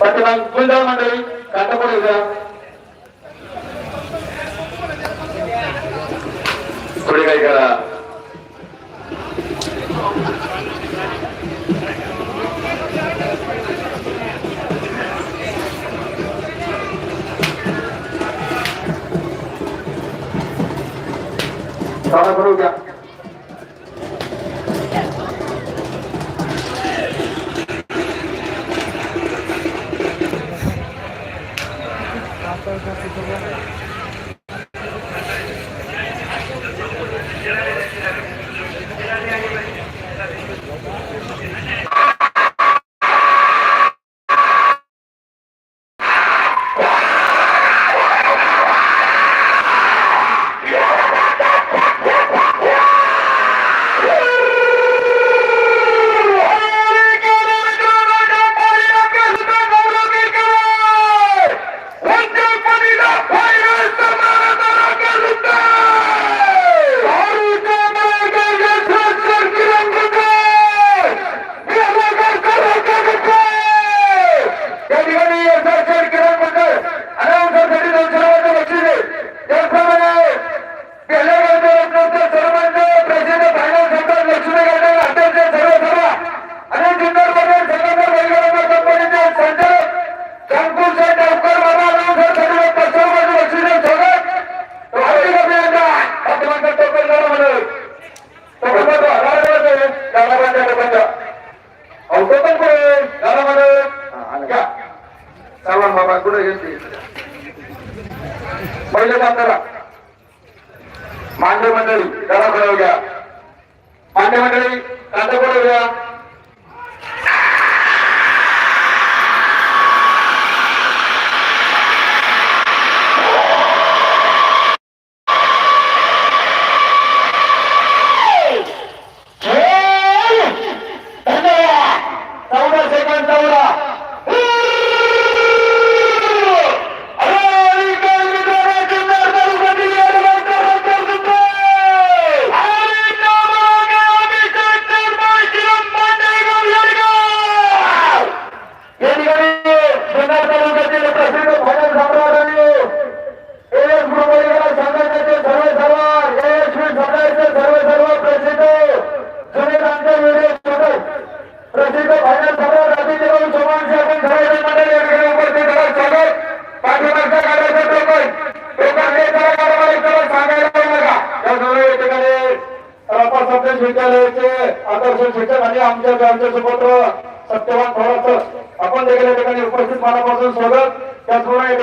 పట్టణం గుండా మండలి కట్టపడి కుడిగా ఇక్కడ చాలా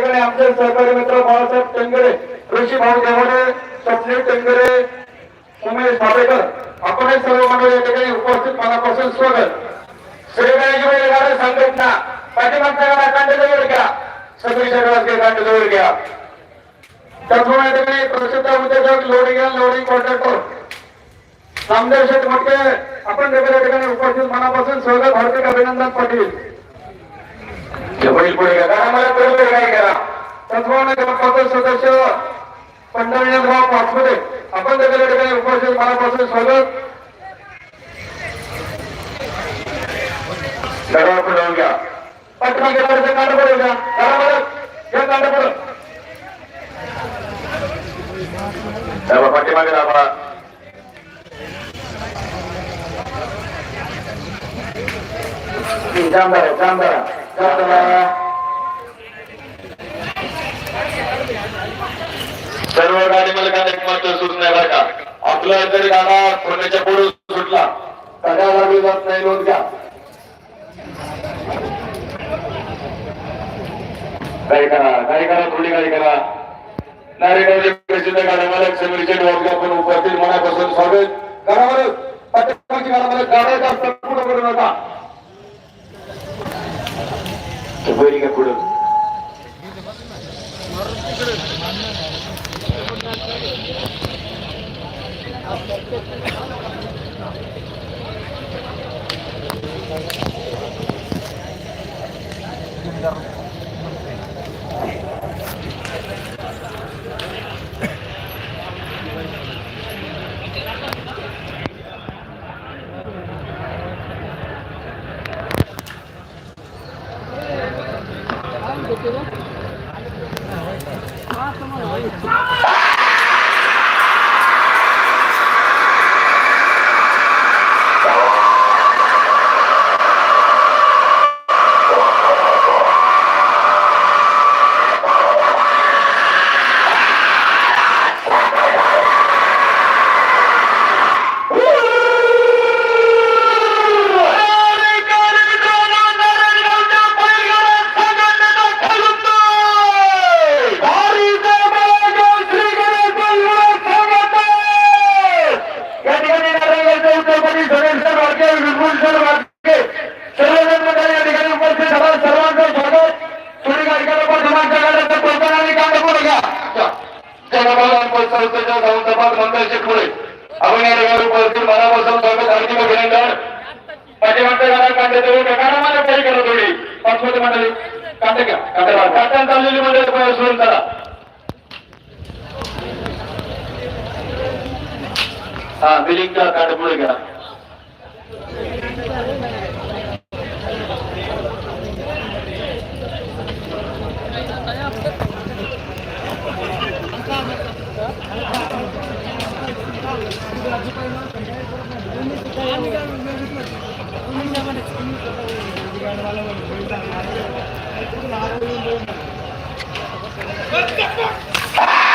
ठिकाणी आमचे सहकारी मित्र बाळासाहेब टेंगरे ऋषी भाऊ देवडे स्वप्नील टेंगरे उमेश भाटेकर आपण सर्व मंडळ या ठिकाणी उपस्थित. मनापासून स्वागत. श्रीगणेश संघटना पाठीमागच्या घ्या. सगळीच्या गावात कांड घ्या. त्याचप्रमाणे प्रसिद्ध उद्योजक loading loading contractor Namdev Sheth Matke आपण या ठिकाणी उपस्थित. मनापासून स्वागत. हार्दिक अभिनंदन पाटील. जवळी पुढे का आम्हाला पुढे काय करा तत्वाने ग्रामपंचायत सदस्य पंढरनाथ भाव पाचपुडे आपण त्या ठिकाणी उपस्थित मनापासून स्वागत दरबार पुढे घ्या पटमा गेल्यावरचं कांड पडेल का दरबार या कांड पडेल दरबार पाठीमागे दाबा जांबारा जांबारा सर्व गाडी मालकांना एक मात्र सूचना बरं का. आपला जरी गाडा कोणाच्या पुढे सुटला सगळ्या गाडी जात नाही नोंद घ्या. काय करा काय करा थोडी काय करा. नारेगावचे प्रसिद्ध गाड्या मालक समीरचे डोळके आपण उपस्थित मनापासून स्वागत. करा बरं. पाठीमागची गाडा मालक गाड्या जास्त कुठं करू नका. बैरी का पुढं या ठिकाणी नारायणगावचे उत्तरपती सुरेश सर वाडके विपुल सर वाडके सर्वजण मंडळी या ठिकाणी उपस्थित झाला सर्वांचं स्वागत थोडी गाडी करा पण समाजच्या गाड्याचं कोणतं आणि काम नको घ्या जनमानस संस्थेच्या मंडळाचे पुढे. आपण या ठिकाणी मनापासून स्वागत हार्दिक अभिनंदन. पाठीमागच्या गाड्या कांदे देऊ गाडा मला काही करा थोडी मंडळी कांदे घ्या चाललेली मंडळी सुरू करा. हा बिलिंगचा कार्ड पुढे घ्या. What the fuck?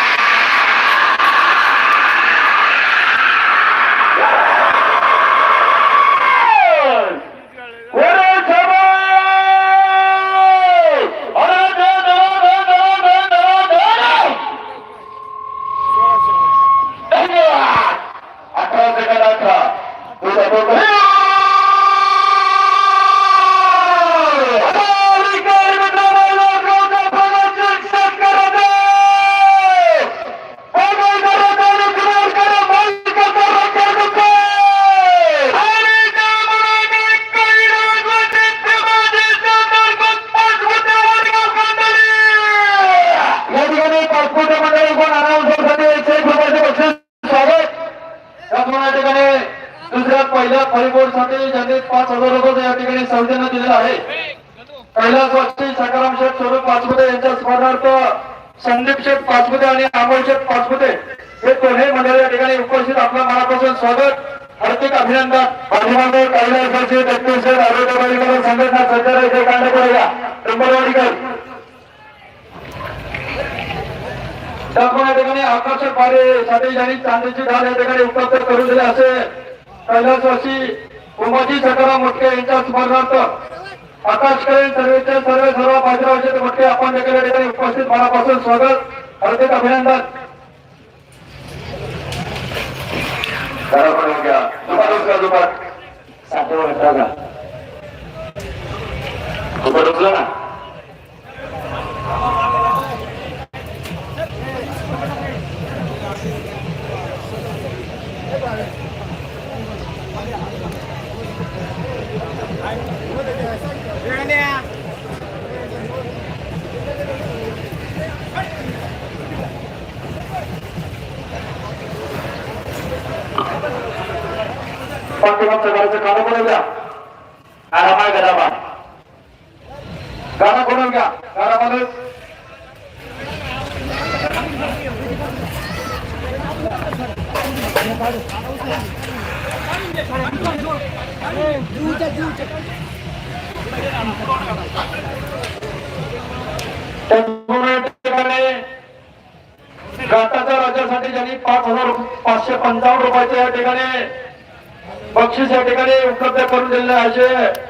ज्यांनी पाच या ठिकाणी सौजन्य दिलेलं आहे कैलास वासी सकाराम शेठ स्वरूप पाचपुते यांच्या स्मरणार्थ संदीप शेठ पाचपुते आणि अमोल शेठ पाचपुते हे दोन्ही मंडळ या ठिकाणी उपस्थित. आपल्या मनापासून स्वागत हार्दिक अभिनंदन. पाठीमागे दत्तू शेठ संघटना सज्जर इथे त्याचप्रमाणे या ठिकाणी आकर्षक पारे साठी चांदीची ढाल या ठिकाणी उपलब्ध करून दिले असे. कैलासवासी उमाजी सकाराम मोटके यांच्या स्मरणार्थ आकाश सर्वेचे सर्व सर्व बाजीरावचे मोठे आपण देखील या ठिकाणी उपस्थित. मनापासून स्वागत हार्दिक अभिनंदन. दुपार उचला दुपार. साठे उठला का दुपार उचला ना पाठीमागच्या घराचं गाणं कोण घ्या आरामाय गदाबा गाणं कोण घ्या. गाणं त्याचप्रमाणे घाटाच्या राज्यासाठी ज्यांनी पाच हजार पाचशे पंचावन्न रुपयाचे या ठिकाणी बक्षीस या ठिकाणी उपलब्ध करून दिलेले आहे.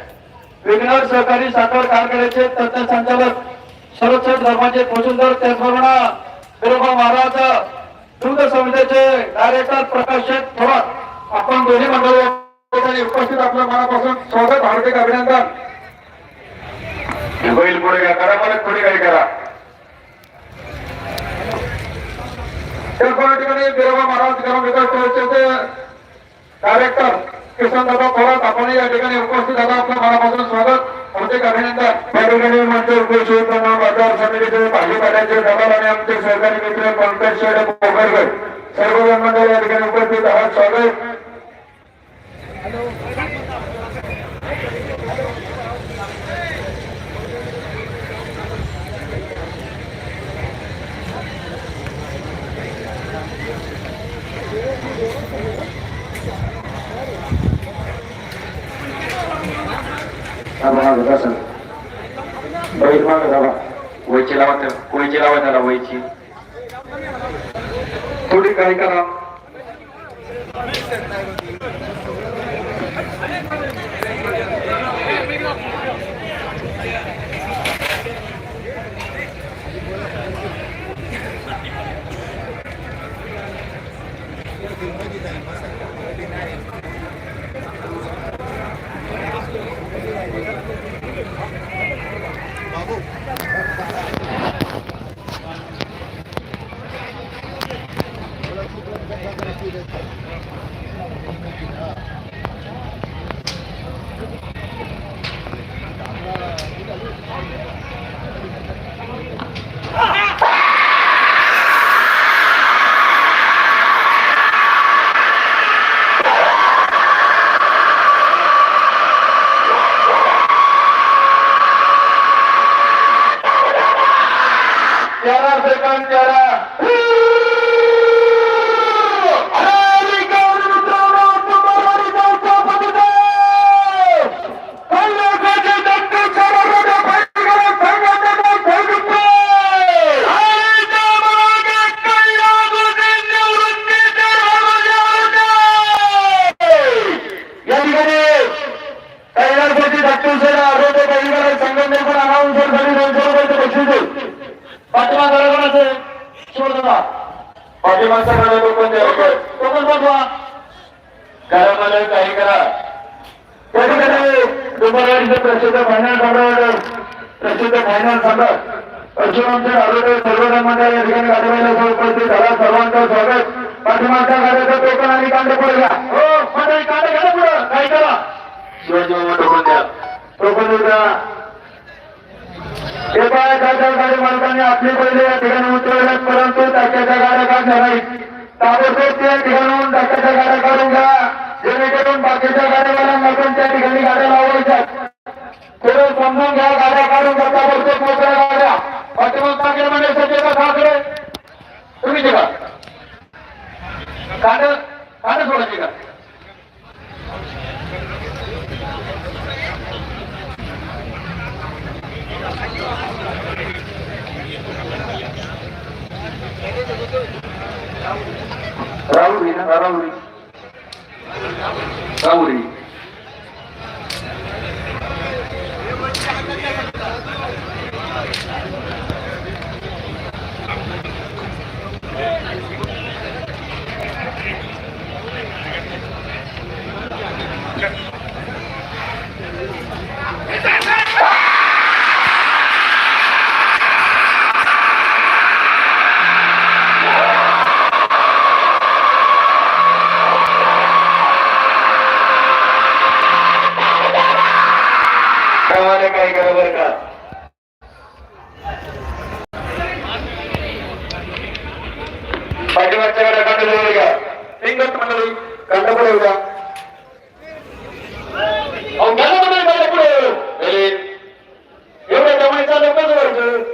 विघ्नर सहकारी साखर कारखान्याचे तज्ञ संचालक सर्व धर्माचे पोषणदार त्याचप्रमाणे बिरोबा महाराज दुग्ध समितीचे डायरेक्टर प्रकाश शेठ थोरात. आपण दोन्ही मंडळी उपस्थित आपल्या मनापासून स्वागत हार्दिक अभिनंदन. बैल पुढे घ्या करा मला पुढे काही करा. त्याचप्रमाणे ठिकाणी बिरोबा महाराज ग्राम विकास डायरेक्टर किसन दादा थोरात आपण या ठिकाणी उपस्थित झाला. आपल्या मनापासून स्वागत. हार्दिक अभिनंदन. या ठिकाणी कृषी उत्पन्न बाजार समितीचे भाजीपाल्याचे दलाल आणि आमचे सहकारी मित्र पंकज शेड पोखरकर. सर्व मंडळी या ठिकाणी उपस्थित आहात. स्वागत. बैल मागे जावा वयची लावा त्या- वयची लावा त्याला वयची थोडी काही करा तेरा सेकंद तेरा या ठिकाणी कैलासपती दत्तूसेन आरोग्य काही संघटने पण अनाऊन्सरसाठी दोनशे रुपयाचे बक्षीस देऊ पाठिंबा कोणाचं शिवदादा पाठीमागचा लोकं द्यावं तो पण पाठवा घरामध्ये काही करा. त्या ठिकाणी दुपारवाडीचे प्रसिद्ध फायनल सम्राट प्रसिद्ध फायनल सम्राट परशुरामचे आरोग्य सर्व या ठिकाणी गाडीवायला उपस्थित झाला सर्वांचं स्वागत. पाठीमागच्या गाड्याचा आणि पुढे घ्या. हो मंडळी घ्या पुढं. काय करा. शिवाजी मामा द्या. द्या. एका एखाद्या गाडी मालकाने आपली पहिले या ठिकाणी उतरवल्यात परंतु त्याच्या गाड्या काढल्या नाहीत. ताबडतोब त्या ठिकाणाहून टाक्याच्या गाड्या काढून घ्या जेणेकरून बाकीच्या गाड्यावाल्यांना पण त्या ठिकाणी गाड्या लावायच्या. थोडं समजून घ्या गाड्या काढून घ्या ताबडतोब मोकळ्या गाड्या. पाठीमाग टाकेल म्हणजे सध्या खाकडे तुम्ही का काढ काढ सोडायची का? राहुरी ना da. नावाने काही करा बर का? पाठीमागच्या पुढे येऊ अहो पुढे एवढ्या जमायचा लोकच वर्ग